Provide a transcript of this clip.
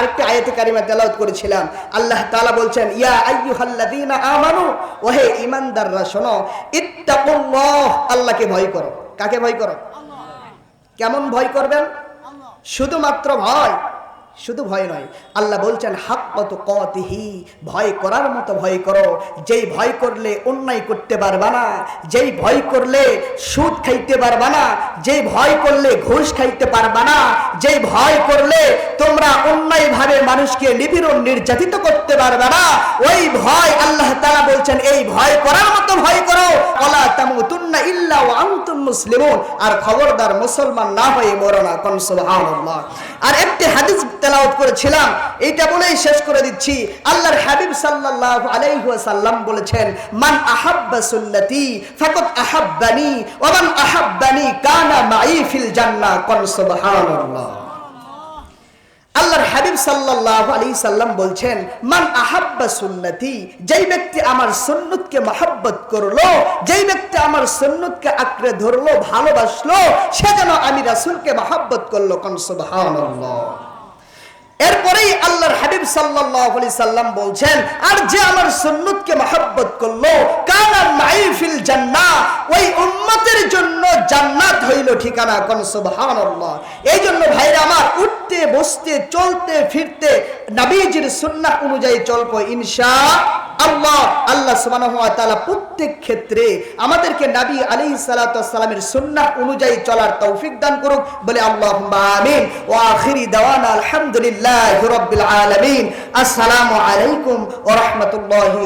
আরেকটি আয়াতে কারিমা তেলাউত করেছিলাম। আল্লাহ তালা বলছেন ইয়া আইয়ুহাল্লাযীনা আমানু ওহে ঈমানদাররা শোনো ইত্তাকুল্লাহ আল্লাহকে ভয় করো। কাকে ভয় করো? কেমন ভয় করবেন? শুধুমাত্র ভয়। শুধু ভয় নয়, আল্লাহ বলছেন হাক কত কতিহি ভয় করার মতো ভয় করো। যেই ভয় করলে অন্যায় করতে পারবা না, যেই ভয় করলে সুদ খাইতে পারবা না, যেই ভয় করলে ঘুষ খাইতে পারবা না, যেই ভয় করলে তোমরা অন্যায়ভাবে মানুষকে নিপীড়ন নির্যাতিত করতে পারবে না, ওই ভয় আল্লাহ তাআলা বলছেন, এই ভয় করার মতো ভয় করো। ওয়ালা তামুতুন্না ইল্লা ওয়া আনতুম আর খবরদার মুসলমান না হয়ে মরো আর একটি হাদিস তেলাওয়াত করেছিলাম, এইটা বলেই শেষ করে দিচ্ছি। আল্লাহর হাবিব সাল্লাল্লাহু আলাইহি বলেছেন, মান আহাব্বা সুন্নতি ফাকাদ আহাব্বানি, ওয়া কানা মাই ফিল জান্নাহ কোন, সুবহানাল্লাহ। আল্লাহর হাবিব সাল্লাল্লাহু আলাইহি সাল্লাম বলছেন, মান আহাব্বা সুন্নতি, যেই ব্যক্তি আমার সুন্নতকে মহব্বত করল, যেই ব্যক্তি আমার সুন্নতকে আঁকড়ে ধরলো, ভালোবাসলো, সে যেন আমি রাসূলকে মহব্বত করল কোন সুবহানাল্লাহ। এরপরেই আল্লাহর হাবিব সাল্লাল্লাহু আলাইহি সাল্লাম বলছেন, আর যে আমার সুন্নতকে মহব্বত করল কানা মাইফিল জান্নাহ, ওই উম্মতের জন্য জান্নাত হইল ঠিকানা কোন সুবহানাল্লাহ। এই জন্য ভাইরা আমার চলতে ফিরতে নবীজির সুন্নাহ অনুযায়ী চলবো ইনশা আল্লাহ আল্লাহ সুবহানাহু প্রত্যেক ক্ষেত্রে আমাদেরকে নবী আলাইহিস সালাতু ওয়াস সালামের সুন্নাহ অনুযায়ী চলার তৌফিক দান করুক। বলে আল্লাহ আমিন। ওয়া আখিরি দাওয়ানা আলহামদুলিল্লাহি আসসালামু আলাইকুম ওয়া রাহমাতুল্লাহি